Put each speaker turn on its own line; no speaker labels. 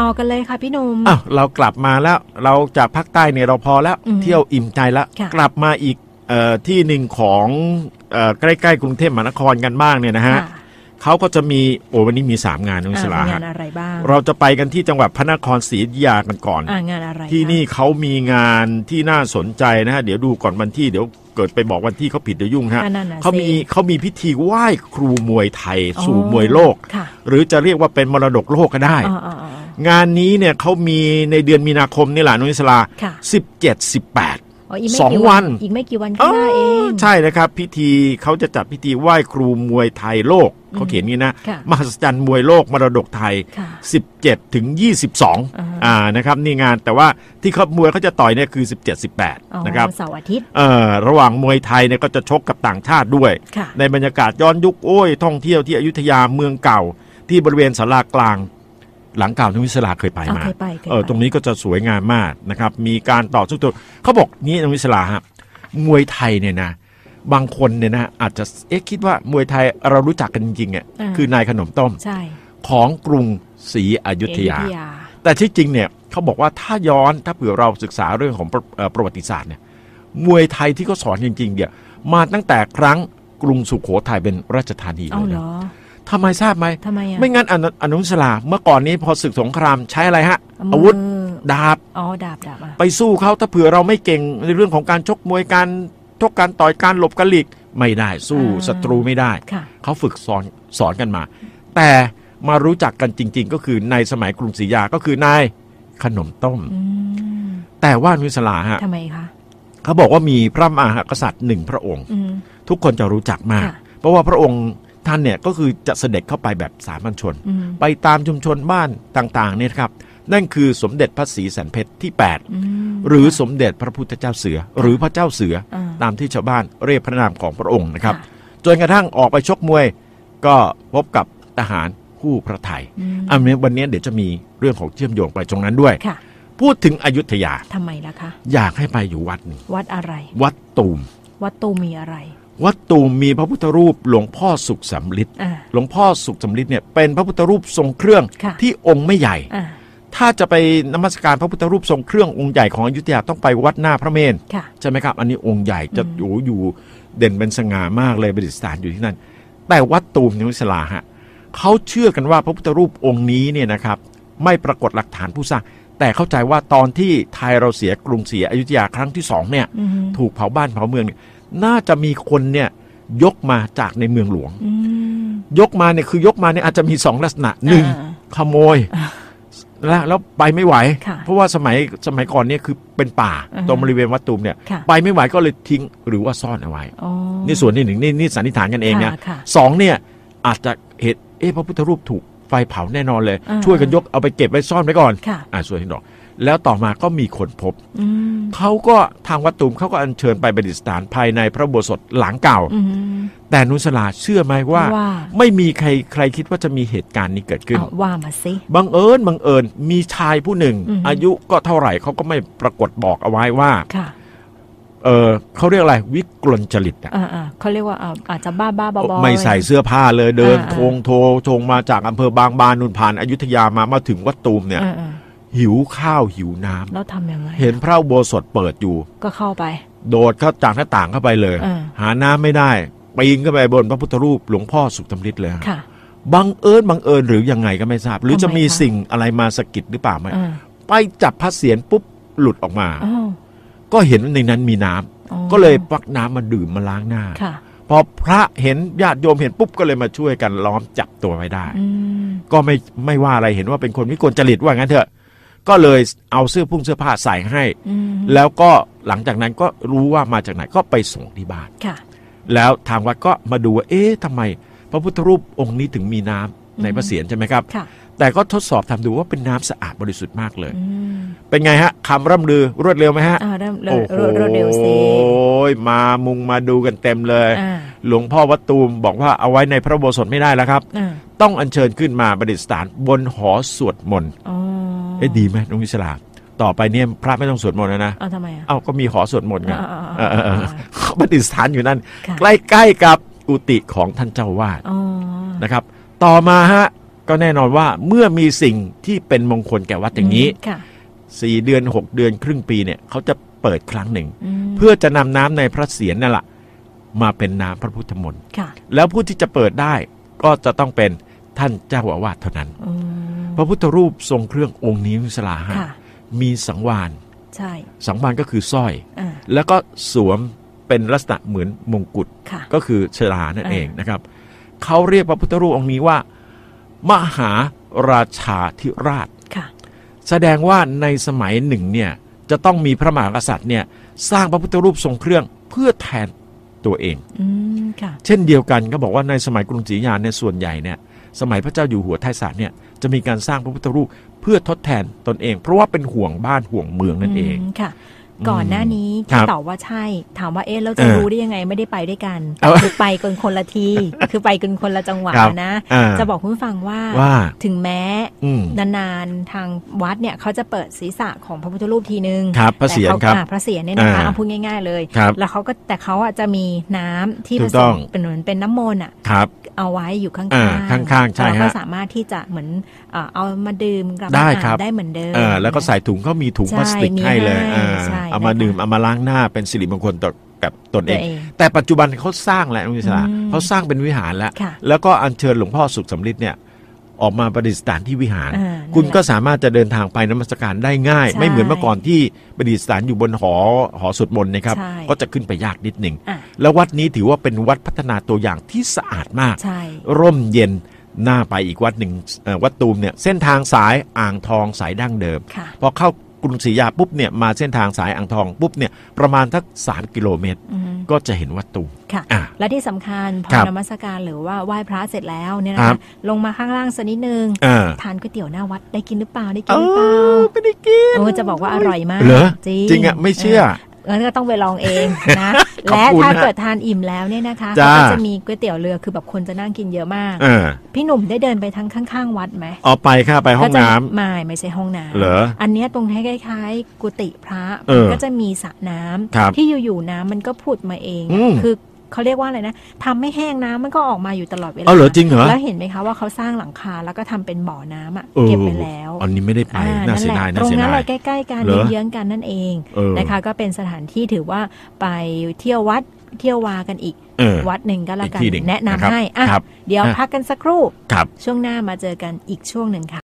ต่อกันเลยค่ะพี่หนุ่ม
อ้าวเรากลับมาแล้วเราจากภาคใต้เนี่ยเราพอแล้ว
อืม
เที่ยวอิ่มใจแล้ว
ค่ะ
กลับมาอีกเออที่หนึ่งของเออใกล้ๆกรุงเทพมหานครกันบ้างเนี่ยนะฮะ
ค่ะ
เขาก็จะมีโอ้วันนี้มี 3 งานนุ้ยสลา
อ่างา
ฮะ
นอะไรบ้าง
เราจะไปกันที่จังหวัดพระนครศรีอยุธยากันก่อน
อ่างานอะไร
ที่
คะ
นี่เขามีงานที่น่าสนใจนะฮะเดี๋ยวดูก่อนวันที่เดี๋ยวเกิดไปบอกวันที่เขาผิดเดี๋ยวยุ่งฮะ
อ่นั่นน่ะ
เขามี
สิ
เขามีพิธีไหว้ครูมวยไทย สู่
อ๋อ
มวยโลก
ค่ะ
หรือจะเรียกว่าเป็นมรดกโลกก็ได้
อ๋ออ๋ออ๋องา
นนี้เนี่ยเขามีในเดือนมีนาคมนี่แหละนุ้ยสลา
ค่ะ
17 18
อ๋ออีกไม่
สอง
กี่
วัน
อีกไม่กี่วันข้างหน้าเอง
ใช่นะครับ พิธีเขาจะจัดพิธีไหว้ครูมวยไทยโลกเขาเขียนงี้นะ
ค่ะ
มหัศจรรย์มวยโลกมรดกไทย
ค่ะ
17 ถึง 22
อ่า
อ่านะครับนี่งานแต่ว่าที่เขามวยเขาจะต่อยเนี่ยคือ 17
อ๋อ
18 นะครับ
เสาร์อาทิตย์
เอ่อระหว่างมวยไทยเนี่ยก็จะชกกับต่างชาติด้วย
ค่ะ
ในบรรยากาศย้อนยุคโอ้ยท่องเที่ยวที่อยุธยาเมืองเก่า ที่บริเวณศาลากลาง หลังเก่าที่วิศลาเคยไป
เอา
มา
เคยไปเคย
เออ
ไป
ตรงนี้ก็จะสวยงามมากนะครับ มีการต่อสู้ตัวเขาบอกนี้นวิศลาฮะมวยไทยเนี่ยนะบางคนเนี่ยนะอาจจะเอ๊ะคิดว่ามวยไทยเรารู้จักกันจริงๆอะ
อ่า
คือนายขนมต้ม
ใช่
ของกรุงศรีอยุธยา
อ
แต่ที่จริงเนี่ยเขาบอกว่าถ้าย้อนถ้าเผื่อเราศึกษาเรื่องของประเอ่อประวัติศาสตร์เนี่ยมวยไทยที่เขาสอนจริงๆเนี่ยมาตั้งแต่ครั้งกรุงสุขโขทัยเป็นราชธานีเล
เอา
ย
เหร
นะ
อ
ทำไมทราบไหม
ทำไมอะ
ไม่งั้นอนุอนุสลาเมื่อก่อนนี้พอศึกสงครามใช้อะไรฮะ
มื
อาวุธดาบ
อ๋อดาบดาบอะ
ไปสู้เขาถ้าเผื่อเราไม่เก่งในเรื่องของการชกมวยการชกการต่อยการหลบการหลีกไม่ได้สู้ศัตรูไม่ได้
ค่ะ
เขาฝึกสอนสอนกันมา แต่มารู้จักกันจริง ๆ ก็คือในสมัยกรุงศรีอยุธยาก็คือนายขนมต้ม
อืม
แต่ว่านุสลาฮะ
ทำไมคะ
เขาบอกว่ามีพระมหากษัตริย์หนึ่งพระองค์
อืม
ทุกคนจะรู้จักมาก
ค่ะ
เพราะว่าพระองค์ ท่านเนี่ยก็คือจะเสด็จเข้าไปแบบสามัญชน
อืม
ไปตามชุมชนบ้านต่างๆเนี่ยครับนั่นคือสมเด็จพระศรีสันเพชรที่8
อืม
หรือสมเด็จพระพุทธเจ้าเสือ หรือพระเจ้าเสือ
อ่า
ตามที่ชาวบ้านเรียกพระนามของพระองค์นะครับ
ค่ะ
จนกระทั่งออกไปชกมวย ก็พบกับทหารคู่พระไทย
อืม
อันนี้วันนี้เดี๋ยวจะมีเรื่องของเชื่อมโยงไปตรงนั้นด้วย
ค่ะ
พูดถึงอยุธยา
ทำไมล่ะคะ
อยากให้ไปอยู่วัดหนึ่ง
วัดอะไร
วัดตูม
วัดตูมีอะไร
วัดตูมมีพระพุทธรูปหลวงพ่อสุขสำลิด
อ่า
หลวงพ่อสุขสำลิดเนี่ยเป็นพระพุทธรูปทรงเครื่อง
ค่ะ
ที่องค์ไม่ใหญ่
อ่า
ถ้าจะไปนมัสการพระพุทธรูปทรงเครื่ององค์ใหญ่ของอยุธยาต้องไปวัดหน้าพระเมรุ
ค่ะ
ใช่ไหมครับ อันนี้องค์ใหญ่จะ
อืม
อยู่อยู่เด่นเป็นสง่ามากเลยประดิษฐานอยู่ที่นั่น แต่วัดตูมนิวสลาฮะเขาเชื่อกันว่าพระพุทธรูปองค์นี้เนี่ยนะครับ ไม่ปรากฏหลักฐานผู้สร้างแต่เข้าใจว่าตอนที่ไทยเราเสียกรุงศรีอยุธยาครั้งที่สองเนี่ย
อืม
ถูกเผาบ้านเผาเมืองเนี่ยน่าจะมีคนเนี่ยยกมาจากในเมืองหลวง
อืม
ยกมาเนี่ยคือยกมาเนี่ยอาจจะมีสองลักษณะหนึ่ง
อ่า
ขโมยแล้วแล้วไปไม่ไหว
ค่ะ
เพราะว่าสมัยสมัยก่อนเนี่ยคือเป็นป่า
อือฮึ
ตรงบริเวณวัดตูมเนี่ย
ค่ะ
ไปไม่ไหวก็เลยทิ้งหรือว่าซ่อนเอาไว้
อ๋อ
นี่ส่วนที่หนึ่งนี่นี่สันนิษฐานกันเองนะ
ค่ะค่ะ
สองเนี่ยอาจจะเหตุเอ๊ะพระพุทธรูปถูกไฟเผาแน่นอนเลย
อ่า
ช่วยกันยกเอาไปเก็บไว้ซ่อนไว้ก่อน
ค่ะ
อ่าส่วนที่สอง แล้วต่อมาก็มีคนพบ
อืม
เขาก็ทางวัดตูมเขาก็อัญเชิญไปประดิษฐานภายในพระอุโบสถหลังเก่า
อืม
แต่นุสลาเชื่อไหมว่า
ว่า
ไม่มีใครใครคิดว่าจะมีเหตุการณ์นี้เกิดขึ้น
เอาว่ามาสิ
บังเอิญบังเอิญมีชายผู้หนึ่ง
อือฮึ
อายุก็เท่าไหร่เขาก็ไม่ปรากฏบอกเอาไว้ว่า
ค่ะ
เออเขาเรียกอะไรวิกลจริตอะ
อ่าอ่าเขาเรียกว่าอ่าอาจจะบ้าบ้าบอๆ
ไม่ใส่เสื้อผ้าเลยเดิน
อ่า
โทงโทโทงมาจากอำเภอบางบานนุนผ่านอยุธยามามาถึงวัดตูมเนี่ย
อ่าอ่า
หิวข้าวหิวน้ำ
แล้วทำยังไง
เห็นพระอุโบสถเปิดอยู่
ก็เข้าไป
โดดเข้าจากหน้าต่างเข้าไปเลย
อ่า
หาน้ำไม่ได้ปีนขึ้นไปบนพระพุทธรูปหลวงพ่อสุขธรรมฤทธิ์เลยฮะ
ค่ะ
บังเอิญบังเอิญหรือยังไงก็ไม่ทราบ หรือ
ทำไม
จะมี
คะ
สิ่งอะไรมาสะกิดหรือเปล่าไหม
อ่า
ไปจับพระเศียรปุ๊บหลุดออกมา
อ้าว
ก็เห็นในนั้นมีน้ำ
อ๋อ
ก็เลยปักน้ำมาดื่มมาล้างหน้า
ค่ะ
พอพระเห็นญาติโยมเห็นปุ๊บก็เลยมาช่วยกันล้อมจับตัวไว้ได้
อืม
ก็ไม่ไม่ว่าอะไรเห็นว่าเป็นคนวิกลจริตว่างั้นเถอะ ก็เลยเอาเสื้อพุ่งเสื้อผ้าใส่ให้
อืม
แล้วก็หลังจากนั้นก็รู้ว่ามาจากไหนก็ไปส่งที่บ้าน
ค่ะ
แล้วทางวัดก็มาดูว่าเอ๊ะทำไม พระพุทธรูปองค์นี้ถึงมีน้ำในพระเศียรใช่ไหมครับ
ค่ะ
แต่ก็ทดสอบทำดูว่าเป็นน้ำสะอาดบริสุทธิ์มากเลย
อืม
เป็นไงฮะคำร่ำลือรวดเร็วไหมฮะ
อ่าเริ่มเร็
โอ้
ว
โห
รวดรวดเร็วสิ
มามุงมาดูกันเต็มเลย
อ่า
หลวงพ่อวัดตูมบอกว่าเอาไว้ในพระอุโบสถไม่ได้แล้วครับ
อ่า
ต้องอัญเชิญขึ้นมาประดิษฐานบนหอสวดมนต์
อ๋อ
เอ๊ะดีไหมน้องวิศลาต่อไปเนี่ยพระไม่ต้องสวดมนต์แล้วนะ
เอาทำไมอะ
เอ้าก็มีหอสวดมนต์ไง
อ่าอ่า
เอ
อ่า
อเออเออ
อ่า
เขาประดิษฐานอยู่นั่น
ค่ะ
ใกล้ๆกับกุฏิของท่านเจ้าวาด
อ๋อ
นะครับ ต่อมาฮะก็แน่นอนว่าเมื่อมีสิ่งที่เป็นมงคลแก่วัดอย่างนี้
มค่ะ
สี่เดือนหกเดือนครึ่งปีเนี่ยเขาจะเปิดครั้งหนึ่ง
ม
เพื่อจะนำน้ำในพระเศียรนั่นแหละมาเป็นน้ำพระพุทธมนต์
ค่ะ
แล้วผู้ที่จะเปิดได้ก็จะต้องเป็นท่านเจ้าอาวาสเท่านั้น
อืม
พ ระพุทธรูปทรงเครื่ององค์นี้นุสลาฮะ
ค่ะ
มีสังวาน
ใช่
สังวานก็คือสร้อย
อ่า
แล้วก็สวมเป็นลักษณะเหมือนมงกุฎ
ค่ะ
ก็คือชลานั่น
อ่า
เองนะครับเขาเรียกพระพุทธรูปองค์นี้ว่า มหาราชาธิราช
ค่ะ
แสดงว่าในสมัยหนึ่งเนี่ยจะต้องมีพระมหากษัตริย์เนี่ยสร้างพระพุทธรูปทรงเครื่องเพื่อแทนตัวเอง
อืมค่ะ
เช่นเดียวกันก็บอกว่าในสมัยกรุงศรีอยุธยาเนี่ยส่วนใหญ่เนี่ย สมัยพระเจ้าอยู่หัวไทยศาสตร์เนี่ยจะมีการสร้างพระพุทธรูปเพื่อทดแทนตนเอง เพราะว่าเป็นห่วงบ้านห่วงเมืองนั่นเอง
ค่ะ ก่อนหน้านี้
ครั
ที่
บ
ตอบว่าใช่ ถามว่าเอ๊ะเราจะ
เออ
รู้ได้ยังไงไม่ได้ไปด้วยกัน
เอา
คือไปกันคนละทีคือไปกันคนละจังหวะ
ครับ
นะ
อ่า
จะบอกคุณผู้ฟังว่า
ว่า
ถึงแม้
อืม
นานๆทางวัดเนี่ยเขาจะเปิดศีรษะของพระพุทธรูปทีนึง
ครับพระเศียร
แต่
ครับ
ขาอ่าพระเศียรเนี่ยนะคะ
อ่า
เอาพูดง่าย ๆ เลย
ครับ
แล้วเขาก็แต่เขาอะจะมีน้ำที่
ถู
ผ
ก
ส
ต้อ
ม
ง
เป็นเหมือนเป็นน้ำมนต์อะ
ครับ
เอาไว้อยู่ข้าง
อ่า
ๆ
ข้างๆใช่
เราก็
ฮะ
สามารถที่จะเหมือนเอ่อเอามาดื่มกลับ
ได้
มา
ครับ
ได้เหมือนเดิม
เออแล้วก็ใส่ถุงเขามีถุง
ใช่
พลาสติก
มี
ให้เลย
ให้
อ่า
ใช่
เอามา
นะคะ
ดื่มเอามาล้างหน้าเป็นสิริมงคลต่อกับตนเอ
ตัว
ง
เอง
แต่ปัจจุบันเขาสร้างแล้วนุสลา
อืม
เขาสร้างเป็นวิหารแล้ว
ค่ะ
แล้วก็อัญเชิญหลวงพ่อสุขสำริดเนี่ยออกมาประดิษฐานที่วิหาร
อ่า
คุณ
นั่นแหละ
ก็สามารถจะเดินทางไปนมัสการได้ง่าย
ใช่
ไม่เหมือนเมื่อก่อนที่ประดิษฐานอยู่บนหอหอสวดมนต์นะครับ
ใช่
ก็จะขึ้นไปยากนิดหนึ่ง
อะ
แล้ววัดนี้ถือว่าเป็นวัดพัฒนาตัวอย่างที่สะอาดมาก
ใช่
ร่มเย็นน่าไปอีกวัดหนึ่งเอ่อวัดตูมเนี่ยเส้นทางสายอ่างทองสายดั้งเดิม
ค่ะ
พอเข้า กรุงศรีอยุธยาปุ๊บเนี่ยมาเส้นทางสายอ่างทองปุ๊บเนี่ยประมาณทักสามกิโลเมตร
อืม
ก็จะเห็นวัดตูม
ค่ะ
อะ
และที่สำคัญพอ
ครับ
นมัสการหรือว่าไหว้พระเสร็จแล้วเนี่ย
ครั
นะคะ
บ
ลงมาข้างล่างสักนิดนึง
อ่า
ทานก๋วยเตี๋ยวหน้าวัดได้กินหรือเปล่าได้
เอ
กินหรือเปล่า
อไม่ได้กิน
โอ้จะบอกว่าอร่อยมาก
เหรอ
จริง
จริงอะไม่เชื่อ
งั้นก็ต้องไปลองเองนะ
ขอบ
และ
คุณ
ถ้า
นะ
เกิดทานอิ่มแล้วเนี่ยนะคะ
จ้า
เขาก็จะมีก๋วยเตี๋ยวเรือคือแบบคนจะนั่งกินเยอะมาก
เออ
พี่หนุ่มได้เดินไปทั้งข้างๆ วัดไหม
เอาไปค่ะไปห้องน้ำ
ก็จะไม่ไม่ใช่ห้องน้ำ
เหรอ
อันเนี้ยตรงคล้ายๆ กุฏิพระ
เออ
มันก็จะมีสระน้ำ
ครับ
ที่อยู่ๆน้ำมันก็ผุดมาเอง
อืม
คือ เขาเรียกว่าอะไรนะทำให้แห้งน้ำมันก็ออกมาอยู่ตลอดเวลา
เอาเหรอจริงเหรอ
แล้วเห็นไหมคะว่าเขาสร้างหลังคาแล้วก็ทำเป็นบ่อน้ำอะ
เออ
เก็บไปแล้ว
อันนี้ไม่ได้ไป
อ่า
น่า
นั่น
เสีย
แหละ
ดาย
ต
น่า
รง
เสีย
นั้น
ดา
เลย ยใกล้ๆกัน
เหรอ
เยื้องๆกันนั่นเอง
เออ
นะคะ ก็เป็นสถานที่ถือว่าไปเที่ยววัดเที่ยววากันอีก
เออ
วัดหนึ่งก็แล้วกัน
อีกที่หนึ่ง
แนะนำ
นะครับ
ให้อะ
ครับ
เดี๋ยว
อะ
พักกันสักครู่
ครับ
ช่วงหน้ามาเจอกันอีกช่วงหนึ่งค่ะ